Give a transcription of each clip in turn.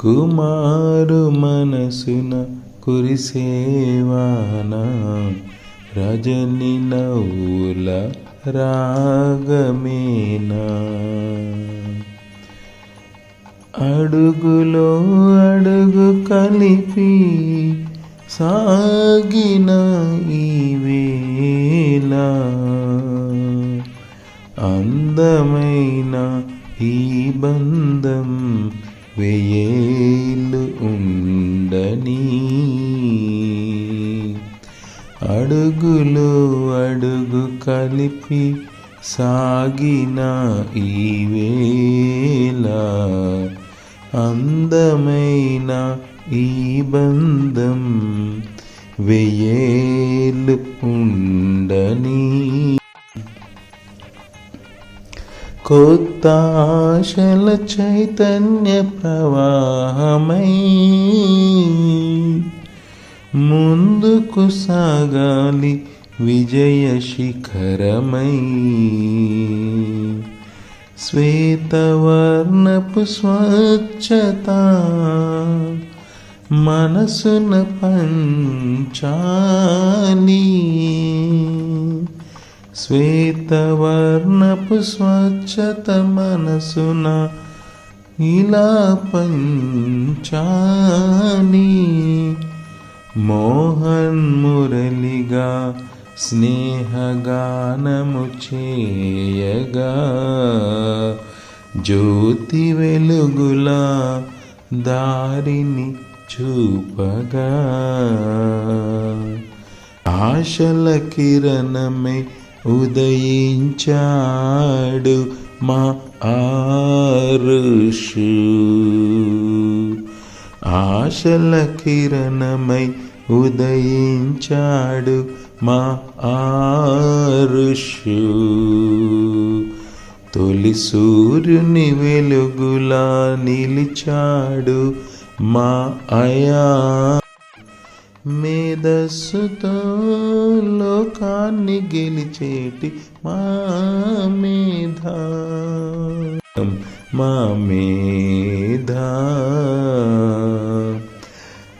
కుమారు మనసున కురిసేవాన. రజని నవ్వుల రాగమేనా. అడుగులో అడుగు కలిపి సాగిన ఈ వేళ. అందమైన ఈ బంధం వెయ్యేళ్ళు ఉండని అడుగులు అడుగు కలిపి సాగిన ఈ వేళ అందమైన ఈ బంధం వెయ్యేళ్ళు ఉండని కొత్త ఆశల చైతన్య ప్రవాహమై ముందుకు సాగాలి విజయ శిఖరమై. శ్వేతవర్ణపు స్వచ్ఛత మనసున పంచాలి. శ్వేతవర్ణపు స్వచ్ఛత మనసున ఇలా పంచాని మోహన్ మురళిగా స్నేహగానము చేయగా జ్యోతి వెలుగులా దారిని చూపగా. ఆశల కిరణమే ఉదయించాడు మా ఆరుషు. ఆశల కిరణమై ఉదయించాడు మా ఆరుషు. తొలి సూర్యుని వెలుగులా నిలిచాడు మా అయా మేధస్సుతో లోకాన్ని గెలిచేటి మా మేధ. మా మేధా.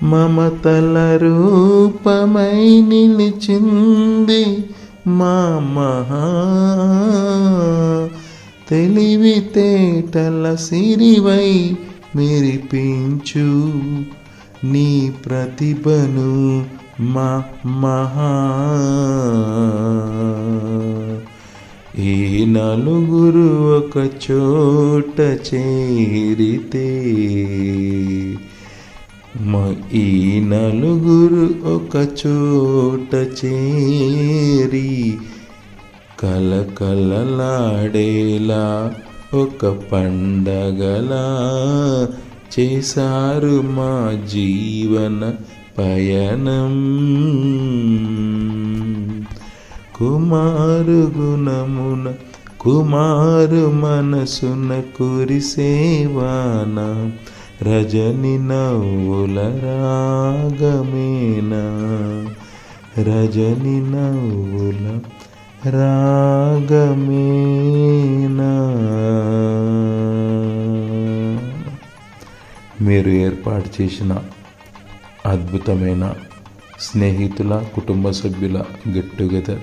మమతల రూపమై నిలిచింది మా మహా. తెలివితేటల సిరివై మెరిపించు నీ ప్రతిభను మా మహా. ఈ నలుగురు ఒక చోట చేరితే ఈ నలుగురు ఒక చోట చేరి కలకలలాడేలా ఒక పండగలా చేశారు మా జీవన పయనం. కుమారు గుణమున కుమారు మనసున కురిసేవాన రజని నవ్వుల రాగమేనా? రజని నవ్వుల రాగమేనా? మీరు ఏర్పాటు చేసిన అద్భుతమైన స్నేహితుల కుటుంబ సభ్యుల గెట్ టుగెదర్